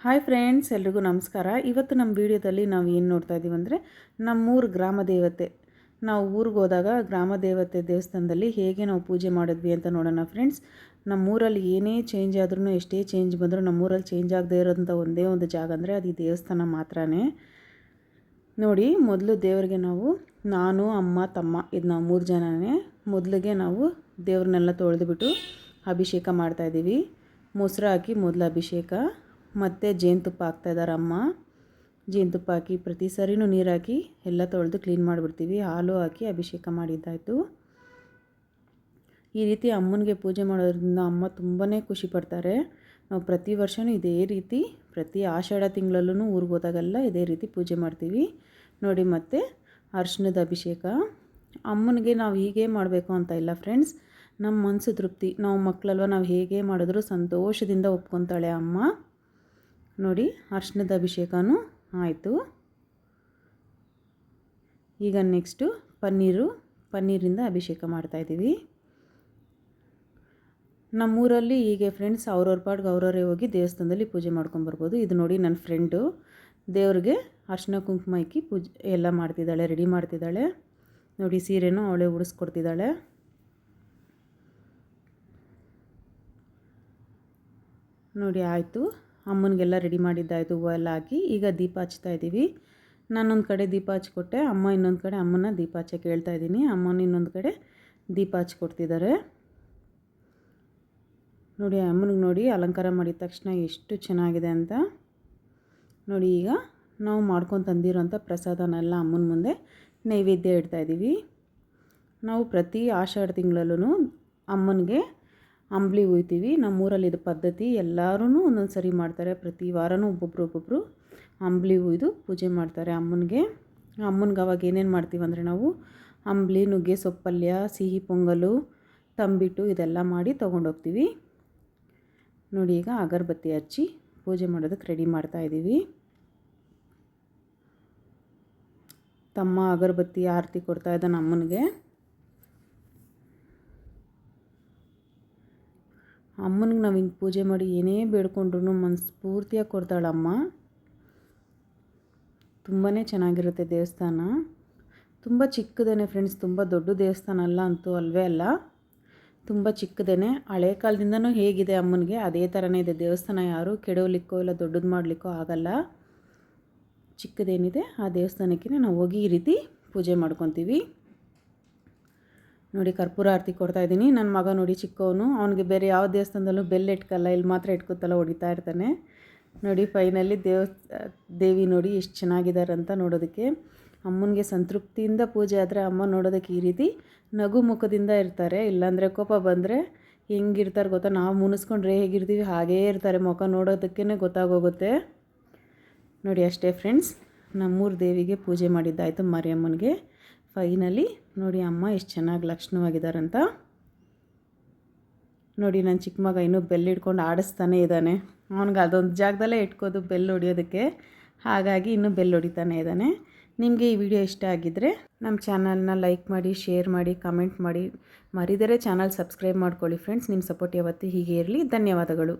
Hi friends ಎಲ್ರಿಗೂ ನಮಸ್ಕಾರ. ಇವತ್ತು ನಮ್ಮ ವಿಡಿಯೋದಲ್ಲಿ ನಾವು ಏನು ನೋಡ್ತಾ ಇದ್ದೀವಿ ಅಂದರೆ ನಮ್ಮೂರು ಗ್ರಾಮ ದೇವತೆ ನಾವು ಊರಿಗೆ ಹೋದಾಗ ಗ್ರಾಮ ದೇವತೆ ದೇವಸ್ಥಾನದಲ್ಲಿ ಹೇಗೆ ನಾವು ಪೂಜೆ ಮಾಡಿದ್ವಿ ಅಂತ ನೋಡೋಣ ಫ್ರೆಂಡ್ಸ್ ನಮ್ಮೂರಲ್ಲಿ ಏನೇ ಚೇಂಜ್ ಆದ್ರೂ ಎಷ್ಟೇ ಚೇಂಜ್ ಬಂದರೂ ನಮ್ಮೂರಲ್ಲಿ ಚೇಂಜ್ ಆಗದೇ ಇರೋಂಥ ಒಂದೇ ಒಂದು ಜಾಗ ಅಂದರೆ ಅದು ಈ ದೇವಸ್ಥಾನ ಮಾತ್ರನೇ. ನೋಡಿ, ಮೊದಲು ದೇವರಿಗೆ ನಾವು ನಾನು, ಅಮ್ಮ, ತಮ್ಮ ಇದು ನಾವು ಮೂರು ಜನನೇ ಮೊದಲಿಗೆ ನಾವು ದೇವ್ರನ್ನೆಲ್ಲ ತೊಳೆದುಬಿಟ್ಟು ಅಭಿಷೇಕ ಮಾಡ್ತಾಯಿದ್ದೀವಿ ಮೊಸರು ಹಾಕಿ ಮೊದಲು ಅಭಿಷೇಕ. ಮತ್ತು ಜೇನುತುಪ್ಪ ಹಾಕ್ತಾಯಿದ್ದಾರೆ ಅಮ್ಮ. ಜೇನುತುಪ್ಪ ಹಾಕಿ ಪ್ರತಿ ಸರಿನೂ ನೀರು ಹಾಕಿ ಎಲ್ಲ ತೊಳೆದು ಕ್ಲೀನ್ ಮಾಡಿಬಿಡ್ತೀವಿ. ಹಾಲು ಹಾಕಿ ಅಭಿಷೇಕ ಮಾಡಿದ್ದಾಯಿತು ಈ ರೀತಿ ಅಮ್ಮನಿಗೆ ಪೂಜೆ ಮಾಡೋದ್ರಿಂದ ಅಮ್ಮ ತುಂಬಾ ಖುಷಿ ಪಡ್ತಾರೆ. ನಾವು ಪ್ರತಿ ವರ್ಷವೂ ಇದೇ ರೀತಿ, ಪ್ರತಿ ಆಷಾಢ ತಿಂಗಳಲ್ಲೂ ಊರಿಗೆ ಹೋದಾಗೆಲ್ಲ ಇದೇ ರೀತಿ ಪೂಜೆ ಮಾಡ್ತೀವಿ. ನೋಡಿ ಮತ್ತೆ ಅರ್ಶಿಣದ ಅಭಿಷೇಕ. ಅಮ್ಮನಿಗೆ ನಾವು ಹೀಗೆ ಮಾಡಬೇಕು ಅಂತ ಇಲ್ಲ ಫ್ರೆಂಡ್ಸ್ ನಮ್ಮ ಮನಸ್ಸು ತೃಪ್ತಿ. ನಾವು ಮಕ್ಕಳಲ್ವ ನಾವು ಹೇಗೆ ಮಾಡಿದ್ರೂ ಸಂತೋಷದಿಂದ ಒಪ್ಕೊತಾಳೆ ಅಮ್ಮ. ನೋಡಿ, ಅರ್ಶಿನದ ಅಭಿಷೇಕನೂ ಆಯಿತು. ಈಗ ನೆಕ್ಸ್ಟು ಪನ್ನೀರು, ಪನ್ನೀರಿಂದ ಅಭಿಷೇಕ ಮಾಡ್ತಾಯಿದ್ದೀವಿ ನಮ್ಮೂರಲ್ಲಿ ಹೀಗೆ ಫ್ರೆಂಡ್ಸ್ ಅವ್ರವ್ರ ಪಾಡ್ಗೆ ಅವ್ರವರೇ ಹೋಗಿ ದೇವಸ್ಥಾನದಲ್ಲಿ ಪೂಜೆ ಮಾಡ್ಕೊಂಬರ್ಬೋದು ಇದು ನೋಡಿ ನನ್ನ ಫ್ರೆಂಡು ದೇವ್ರಿಗೆ ಅರ್ಶಿನ ಕುಂಕುಮ ಇಕ್ಕಿ ಪೂಜೆ, ಎಲ್ಲ ಮಾಡ್ತಿದ್ದಾಳೆ ರೆಡಿ ಮಾಡ್ತಿದ್ದಾಳೆ. ನೋಡಿ, ಸೀರೆನೂ ಅವಳೆ ಉಡಿಸ್ಕೊಡ್ತಿದ್ದಾಳೆ. ನೋಡಿ, ಆಯಿತು. ಅಮ್ಮನಿಗೆಲ್ಲ ರೆಡಿ ಮಾಡಿದ್ದಾಯಿತು ಹೂವು ಎಲ್ಲ ಹಾಕಿ ಈಗ ದೀಪ ಹಚ್ತಾ ಇದ್ದೀವಿ. ನಾನೊಂದು ಕಡೆ ದೀಪ ಹಚ್ಕೊಟ್ಟೆ, ಅಮ್ಮ ಇನ್ನೊಂದು ಕಡೆ ಅಮ್ಮನ ದೀಪ ಹಚ್ಚಕ್ಕೆ ಹೇಳ್ತಾ ಇದ್ದೀನಿ. ಅಮ್ಮನ ಇನ್ನೊಂದು ಕಡೆ ದೀಪ ಹಚ್ಕೊಡ್ತಿದ್ದಾರೆ. ನೋಡಿ, ಅಮ್ಮನಿಗೆ ನೋಡಿ, ಅಲಂಕಾರ ಮಾಡಿದ ತಕ್ಷಣ ಎಷ್ಟು ಚೆನ್ನಾಗಿದೆ ಅಂತ. ನೋಡಿ, ಈಗ ನಾವು ಮಾಡ್ಕೊಂಡು ತಂದಿರೋಂಥ ಪ್ರಸಾದನೆಲ್ಲ ಅಮ್ಮನ ಮುಂದೆ ನೈವೇದ್ಯ ಇಡ್ತಾಯಿದ್ದೀವಿ ನಾವು ಪ್ರತಿ ಆಷಾಢ ತಿಂಗಳಲ್ಲೂ ಅಮ್ಮನಿಗೆ ಅಂಬ್ಲಿ ಹುಯ್ತೀವಿ ನಮ್ಮೂರಲ್ಲಿ ಇದು ಪದ್ಧತಿ ಎಲ್ಲರೂ ಒಂದೊಂದು ಸರಿ ಮಾಡ್ತಾರೆ. ಪ್ರತಿ ವಾರನೂ ಒಬ್ಬೊಬ್ರು ಒಬ್ಬೊಬ್ಬರು ಅಂಬ್ಲಿ ಹುಯ್ದು ಪೂಜೆ ಮಾಡ್ತಾರೆ ಅಮ್ಮನಿಗೆ. ಅಮ್ಮನಿಗೆ ಅವಾಗ ಏನೇನು ಮಾಡ್ತೀವಿ ಅಂದರೆ ನಾವು ಅಂಬ್ಲಿ, ನುಗ್ಗೆ, ಸೊಪ್ಪಲ್ಯ, ಸಿಹಿ ಪೊಂಗಲು, ತಂಬಿಟ್ಟು ಇದೆಲ್ಲ ಮಾಡಿ ತೊಗೊಂಡೋಗ್ತೀವಿ. ನೋಡಿ ಈಗ ಅಗರಬತ್ತಿ ಹಚ್ಚಿ ಪೂಜೆ ಮಾಡೋದಕ್ಕೆ ರೆಡಿ ಮಾಡ್ತಾಯಿದ್ದೀವಿ ತಮ್ಮ ಅಗರಬತ್ತಿ ಆರತಿ ಕೊಡ್ತಾ ಇದ್ದಾನೆ ಅಮ್ಮನಿಗೆ. ಅಮ್ಮನಿಗೆ ನಾವು ಹಿಂಗೆ ಪೂಜೆ ಮಾಡಿ ಏನೇ ಬೇಡ್ಕೊಂಡ್ರು ಮನಸ್ಫೂರ್ತಿಯಾಗಿ ಕೊಡ್ತಾಳಮ್ಮ. ತುಂಬಾ ಚೆನ್ನಾಗಿರುತ್ತೆ ದೇವಸ್ಥಾನ. ತುಂಬ ಚಿಕ್ಕದೇನೆ ಫ್ರೆಂಡ್ಸ್ ತುಂಬ ದೊಡ್ಡ ದೇವಸ್ಥಾನ ಅಲ್ಲ ಅಂತೂ ಅಲ್ವೇ ಅಲ್ಲ. ತುಂಬ ಚಿಕ್ಕದೇನೆ, ಹಳೆ ಕಾಲದಿಂದನೂ ಹೇಗಿದೆ ಅಮ್ಮನಿಗೆ. ಅದೇ ಥರನೇ ಇದೆ ದೇವಸ್ಥಾನ. ಯಾರು ಕೆಡವಲಿಕ್ಕೋ ಇಲ್ಲ ದೊಡ್ಡದು ಮಾಡಲಿಕ್ಕೋ ಆಗಲ್ಲ. ಚಿಕ್ಕದೇನಿದೆ, ಆ ದೇವಸ್ಥಾನಕ್ಕೆ ನಾವು ಹೋಗಿ ಈ ರೀತಿ ಪೂಜೆ ಮಾಡ್ಕೊತೀವಿ. ನೋಡಿ ಕರ್ಪೂರ ಆರತಿ ಕೊಡ್ತಾ ಇದ್ದೀನಿ. ನನ್ನ ಮಗ ನೋಡಿ ಚಿಕ್ಕವನು. ಅವನಿಗೆ ಬೇರೆ ಯಾವ ದೇವಸ್ಥಾನದಲ್ಲೂ ಬೆಲ್ಲ ಇಟ್ಕಲ್ಲ ಇಲ್ಲಿ ಮಾತ್ರ ಇಟ್ಕೊತಲ್ಲ ಹೊಡಿತಾ ಇರ್ತಾನೆ. ನೋಡಿ ಫೈನಲಿ ದೇವ, ದೇವಿ ನೋಡಿ ಎಷ್ಟು ಚೆನ್ನಾಗಿದ್ದಾರೆ ಅಂತ ನೋಡೋದಕ್ಕೆ. ಅಮ್ಮನಿಗೆ ಸಂತೃಪ್ತಿಯಿಂದ ಪೂಜೆ ಆದರೆ ಅಮ್ಮ ನೋಡೋದಕ್ಕೆ ಈ ರೀತಿ ನಗು ಮುಖದಿಂದ ಇರ್ತಾರೆ. ಇಲ್ಲಾಂದರೆ ಕೋಪ ಬಂದರೆ ಹೆಂಗಿರ್ತಾರೆ ಗೊತ್ತಾ? ನಾವು ಮುನಿಸ್ಕೊಂಡ್ರೆ ಹೇಗಿರ್ತೀವಿ? ಹಾಗೇ ಇರ್ತಾರೆ. ಮುಖ ನೋಡೋದಕ್ಕೇ ಗೊತ್ತಾಗೋಗುತ್ತೆ. ನೋಡಿ ಅಷ್ಟೇ ಫ್ರೆಂಡ್ಸ್ ನಮ್ಮೂರು ದೇವಿಗೆ ಪೂಜೆ ಮಾಡಿದ್ದಾಯಿತು ಮಾರಿಯಮ್ಮನಿಗೆ. ಫೈನಲಿ ನೋಡಿ ಅಮ್ಮ ಎಷ್ಟು ಚೆನ್ನಾಗಿ ಲಕ್ಷಣವಾಗಿದ್ದಾರಂತ. ನೋಡಿ ನನ್ನ ಚಿಕ್ಕ ಮಗ ಇನ್ನೂ ಬೆಲ್ ಹಿಡ್ಕೊಂಡು ಆಡಿಸ್ತಾನೆ ಇದ್ದಾನೆ. ಅವನಿಗೆ ಅದೊಂದು ಜಾಗದಲ್ಲೇ ಇಟ್ಕೋದು ಬೆಲ್ ಹೊಡಿಯೋದಕ್ಕೆ. ಹಾಗಾಗಿ ಇನ್ನೂ ಬೆಲ್ ಹೊಡಿತಾನೆ ಇದ್ದಾನೆ. ನಿಮಗೆ ಈ ವಿಡಿಯೋ ಇಷ್ಟ ಆಗಿದ್ದರೆ ನಮ್ಮ ಚಾನಲ್ನ ಲೈಕ್ ಮಾಡಿ, ಶೇರ್ ಮಾಡಿ, ಕಮೆಂಟ್ ಮಾಡಿ. ಮರಿದರೆ ಚಾನಲ್ ಸಬ್ಸ್ಕ್ರೈಬ್ ಮಾಡ್ಕೊಳ್ಳಿ ಫ್ರೆಂಡ್ಸ್. ನಿಮ್ಮ ಸಪೋರ್ಟ್ ಯಾವತ್ತೂ ಹೀಗೆ ಇರಲಿ. ಧನ್ಯವಾದಗಳು.